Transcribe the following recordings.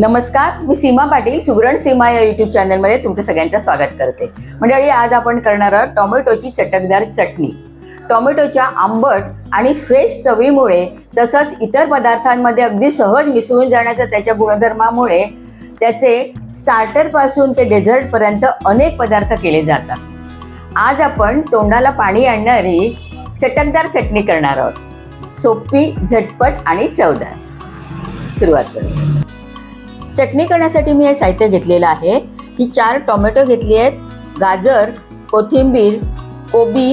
नमस्कार मी सीमा पाटील सुगरण सीमा या युट्यूब चॅनलमध्ये तुमचं सगळ्यांचं स्वागत करते. मंडळी आज आपण करणार आहोत टोमॅटोची चटकदार चटणी. टोमॅटोच्या आंबट आणि फ्रेश चवीमुळे तसंच इतर पदार्थांमध्ये अगदी सहज मिसळून जाण्याच्या त्याच्या गुणधर्मामुळे त्याचे स्टार्टरपासून ते डेझर्टपर्यंत अनेक पदार्थ केले जातात. आज आपण तोंडाला पाणी आणणारी चटकदार चटणी करणार आहोत. सोपी झटपट आणि चवदार. सुरुवात करू चटणी करण्यासाठी मी हे साहित्य घेतलेलं आहे. की चार टोमॅटो घेतली आहेत. गाजर कोथिंबीर कोबी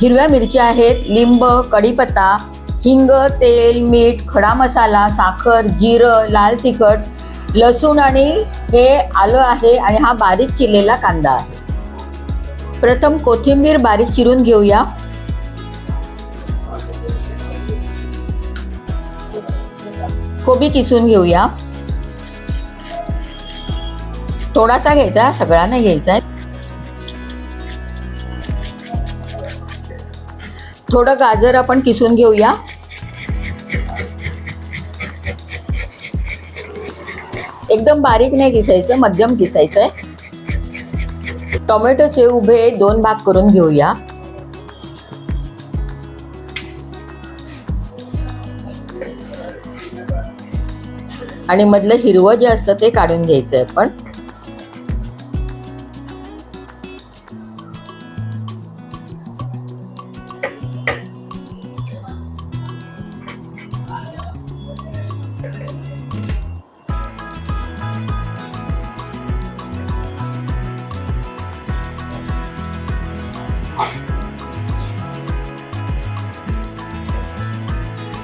हिरव्या मिरच्या आहेत लिंब कढीपत्ता हिंग तेल मीठ खडा मसाला साखर जिरं लाल तिखट लसूण आणि हे आलं आहे आणि हा बारीक चिरलेला कांदा आहे. प्रथम कोथिंबीर बारीक चिरून घेऊया. कोबी किसून घेऊया. थोडासा घ्यायचा सगळा नाही घ्यायचा आहे. थोडं गाजर आपण किसून घेऊया. एकदम बारीक नाही किसायचं मध्यम किसायचं आहे टोमॅटोचे उभे दोन भाग करून घेऊया. आणि मधलं हिरवं जे असतं ते काढून घ्यायचं आहे पण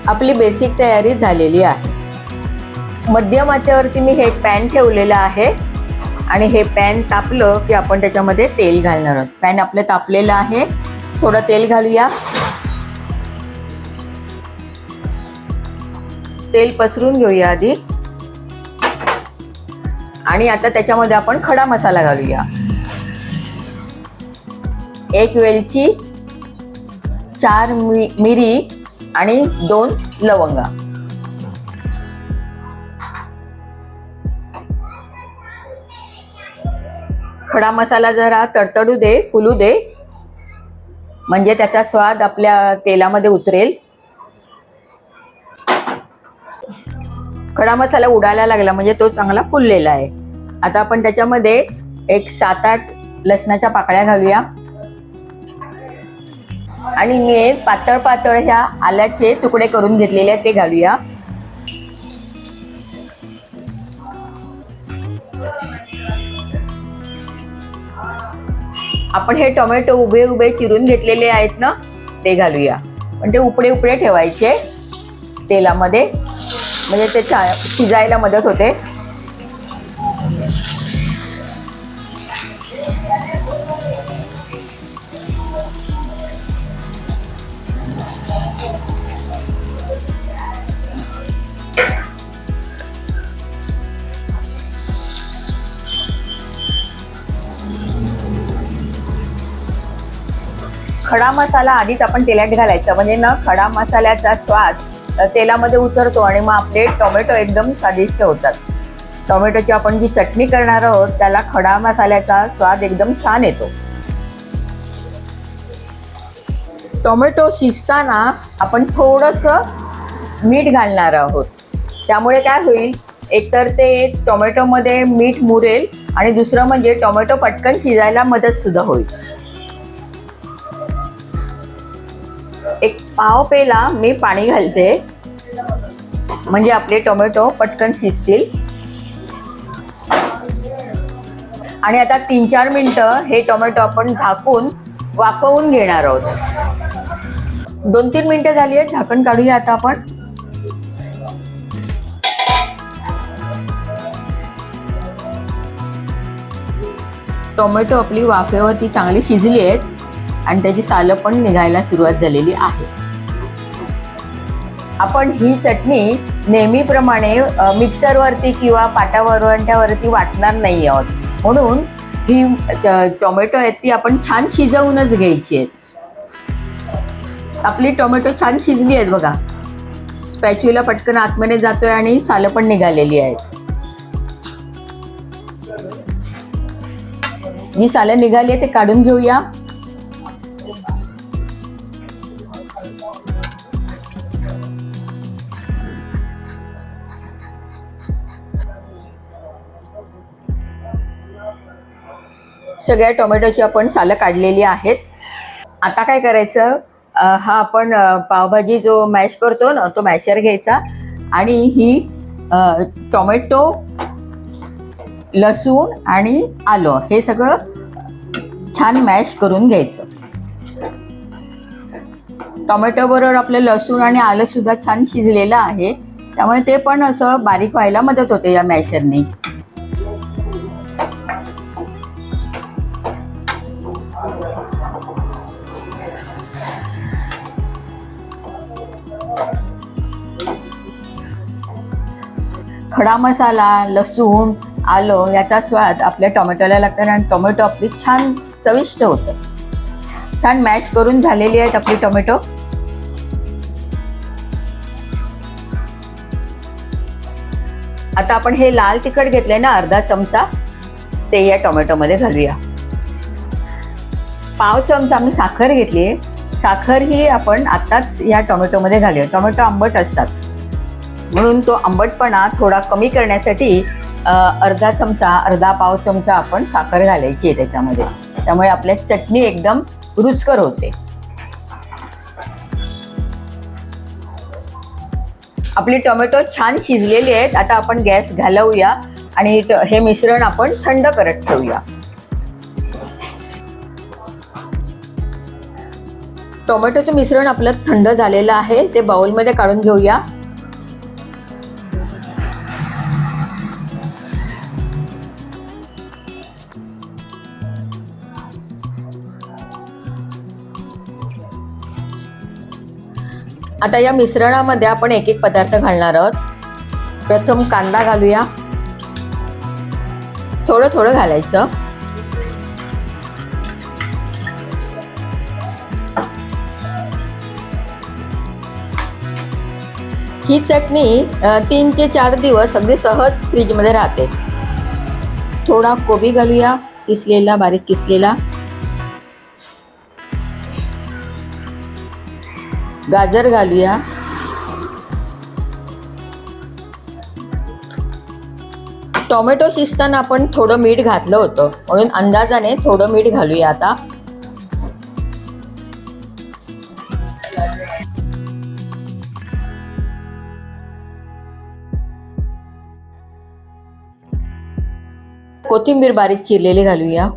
आपली बेसिक तयारी झालेली आहे. मध्यम आचेवरती मी हे पॅन ठेवलेलं आहे आणि हे पॅन तापलं की आपण त्याच्यामध्ये तेल घालणार आहोत. पॅन आपलं तापलेलं आहे. थोडं तेल घालूया. तेल पसरून घेऊया आधी. आणि आता त्याच्यामध्ये आपण खडा मसाला घालूया. एक वेलची चार मि मिरी आणि दोन लवंगा. खडा मसाला जरा तडतडू दे फुलू दे. म्हणजे त्याचा स्वाद आपल्या तेलामध्ये उतरेल. खडा मसाला उडायला लागला म्हणजे तो चांगला फुललेला आहे. आता आपण त्याच्यामध्ये एक सात आठ लसणाच्या पाकळ्या घालूया. आणि मी एक पातळ पातळ ह्या आल्याचे तुकडे करून घेतलेले आहेत ते घालूया. आपण हे टोमॅटो उभे उभे चिरून घेतलेले आहेत ना ते घालूया. पण ते उपडे उपडे ठेवायचे तेलामध्ये. म्हणजे ते शिजायला मदत होते. खडा मसाला आधीच आपण तेलात घालायचा. म्हणजे ना खडा मसाल्याचा स्वाद तेलामध्ये उतरतो आणि मग आपले टोमॅटो एकदम स्वादिष्ट होतात. टोमॅटोची आपण जी चटणी करणार आहोत त्याला खडा मसाल्याचा स्वाद एकदम छान येतो. टोमॅटो शिजताना आपण थोडंसं मीठ घालणार आहोत. त्यामुळे काय होईल? एकतर ते टोमॅटोमध्ये मीठ मुरेल आणि दुसरं म्हणजे टोमॅटो पटकन शिजायला मदत सुद्धा होईल. एक पाव पेला मी पाणी घालते. म्हणजे आपले टोमॅटो पटकन शिजतील. आणि आता तीन चार मिनटं हे टोमॅटो आपण झाकून वाफवून घेणार आहोत. दोन तीन मिनटं झाली आहेत झाकण काढूया आता आपण. टोमॅटो आपली वाफेवरती चांगली शिजली आहेत. आणि त्याची सालं पण निघायला सुरुवात झालेली आहे. आपण ही चटणी नेहमीप्रमाणे मिक्सरवरती किंवा पाटावरवंट्यावरती वाटणार नाही आहोत. म्हणून ही टोमॅटो आहेत ती आपण छान शिजवूनच घ्यायची आहेत. आपली टोमॅटो छान शिजली आहेत बघा. स्पॅच्यूला पटकन आतमध्ये जातोय आणि सालं पण निघालेली आहेत. जी सालं निघाली आहे ते काढून घेऊया. सगळ्या टोमॅटोची आपण सालं काढलेली आहेत. आता काय करायचं? हा आपण पावभाजी जो मॅश करतो ना तो मॅशर घ्यायचा आणि ही टोमॅटो लसूण आणि आलं हे सगळं छान मॅश करून घ्यायचं. टोमॅटो बरोबर आपलं लसूण आणि आलं सुद्धा छान शिजलेलं आहे. त्यामुळे ते पण असं बारीक व्हायला मदत होते या मॅशरने. खडा मसाला लसूण आलं याचा स्वाद आपल्या टोमॅटोला लागतात आणि टोमॅटो आपली छान चविष्ट होतं. छान मॅश करून झालेली आहेत आपली टोमॅटो. आता आपण हे लाल तिखट घेतलंय ना अर्धा चमचा ते या टोमॅटोमध्ये घालूया. पाव चमचा आम्ही साखर घेतली आहे साखर ही आपण आत्ताच या टोमॅटोमध्ये घालूया. टोमॅटो आंबट असतात. म्हणून तो आंबटपणा थोडा कमी करण्यासाठी अर्धा चमचा अर्धा पाव चमचा आपण साखर घालायची आहे त्याच्यामध्ये. त्यामुळे आपल्या चटणी एकदम रुचकर होते. आपली टोमॅटो छान शिजलेली आहेत. आता आपण गॅस घालवूया आणि हे मिश्रण आपण थंड करत ठेवूया. टोमॅटोचं मिश्रण आपलं थंड झालेलं आहे. ते बाउलमध्ये काढून घेऊया. आता या मिश्रणामध्ये आपण एक एक पदार्थ घालणार आहोत. प्रथम कांदा घालूया. थोडं थोडं घालायचं. ही चटणी तीन ते चार दिवस अगदी सहज फ्रीजमध्ये राहते. थोडा कोबी घालूया किसलेला बारीक किसलेला. गाजर घालूया. टोमॅटो शिजताना आपण थोडं मीठ घातलं होतं. म्हणून अंदाजाने थोडं मीठ घालूया आता. कोथिंबीर बारीक चिरलेली घालूया.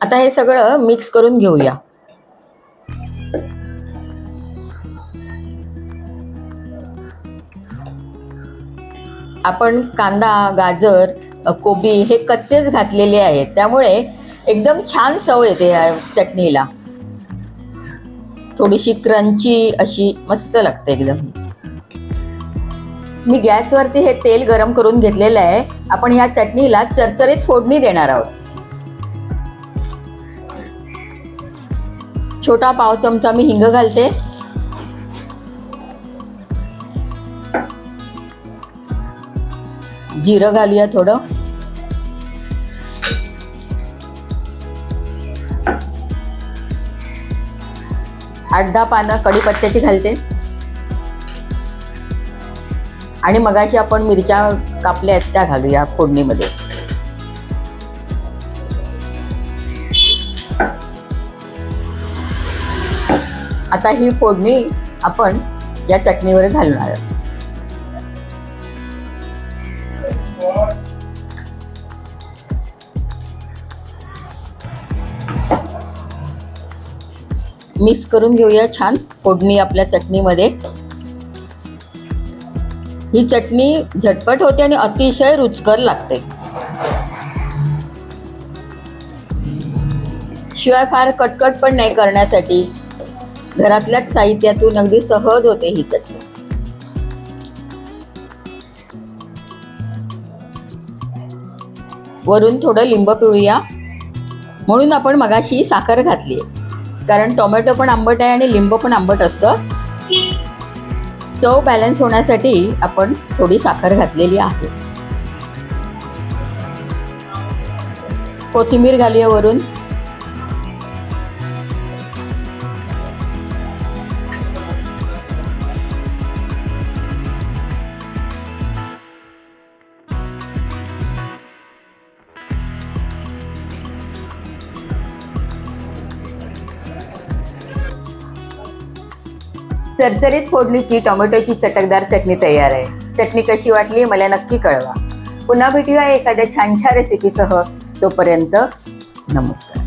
आता हे सगळं मिक्स करून घेऊया. आपण कांदा गाजर कोबी हे कच्चेच घातलेले आहेत. त्यामुळे एकदम छान चव येते या चटणीला. थोडीशी क्रंची अशी मस्त लागते एकदम. मी गॅसवरती हे तेल गरम करून घेतलेलं आहे. आपण ह्या चटणीला चरचरीत फोडणी देणार आहोत. छोटा पाव चमचा मी हिंग घालते. जिरं घालूया थोडं. आठ दहा पानं कढीपत्त्याची घालते. आणि मगाशी आपण मिरच्या कापल्या आहेत त्या घालूया फोडणीमध्ये. आता ही फोडणी आपण या चटणीवर घालणार आहोत. मिक्स करून घेऊया छान फोडणी आपल्या चटणीमध्ये. ही चटणी झटपट होते आणि अतिशय रुचकर लागते. शिवाय फार कटकट पण नाही करण्यासाठी. घरातल्याच साहित्यातून अगदी सहज होते ही चटणी. वरून थोडं लिंब पिळूया. म्हणून आपण मगाशी साखर घातली कारण टोमॅटो पण आंबट आहे आणि लिंब पण आंबट असतं. चव बॅलन्स होण्यासाठी आपण थोडी साखर घातलेली आहे. कोथिंबीर घालूया वरून. चरचरीत फोडणीची टोमॅटोची चटकदार चटणी तयार आहे. चटणी कशी वाटली मला नक्की कळवा. पुन्हा भेटूया एखाद्या छानशा रेसिपीसह तोपर्यंत नमस्कार.